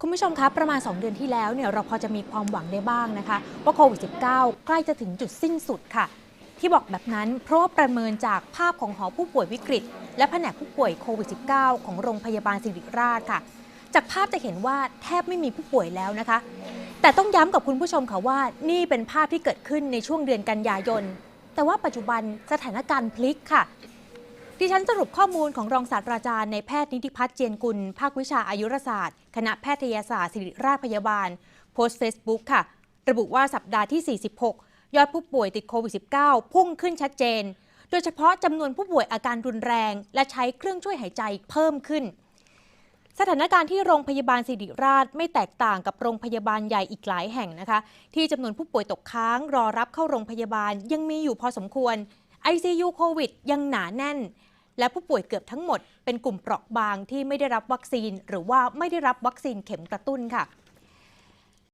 คุณผู้ชมครับประมาณ 2 เดือนที่แล้วเนี่ยเราพอจะมีความหวังได้บ้างนะคะ ว่าโควิด -19 ใกล้จะถึงจุดสิ้นสุดค่ะ ที่บอกแบบนั้นเพราะประเมินจากภาพของหอผู้ป่วยวิกฤต และแผนกผู้ป่วยโควิด -19 ของโรงพยาบาลศิริราชค่ะ จากภาพจะเห็นว่าแทบไม่มีผู้ป่วยแล้วนะคะ แต่ต้องย้ำกับคุณผู้ชมค่ะว่า นี่เป็นภาพที่เกิดขึ้นในช่วงเดือนกันยายนแต่ว่าปัจจุบันสถานการณ์พลิกค่ะ ดิฉันสรุปข้อมูลของรองศาสตราจารย์ในแพทย์นิติพัฒน์เจียนกุล ภาควิชาอายุรศาสตร์ คณะแพทยศาสตร์ศิริราชพยาบาล โพสต์เฟซบุ๊กค่ะ ระบุว่าสัปดาห์ที่ 46 ยอดผู้ป่วยติดโควิด -19 พุ่งขึ้นชัดเจน โดยเฉพาะจำนวนผู้ป่วยอาการรุนแรง และใช้เครื่องช่วยหายใจเพิ่มขึ้น สถานการณ์ที่โรงพยาบาลศิริราชไม่แตกต่างกับโรงพยาบาลใหญ่อีกหลายแห่งนะคะ ที่จำนวนผู้ป่วยตกค้าง รอรับเข้าโรงพยาบาลยังมีอยู่พอสมควร ICU โควิดยังหนาแน่น และผู้ป่วยเกือบทั้งหมด เป็นกลุ่มเปราะบางที่ไม่ได้รับวัคซีน หรือว่าไม่ได้รับวัคซีนเข็มกระตุ้นค่ะ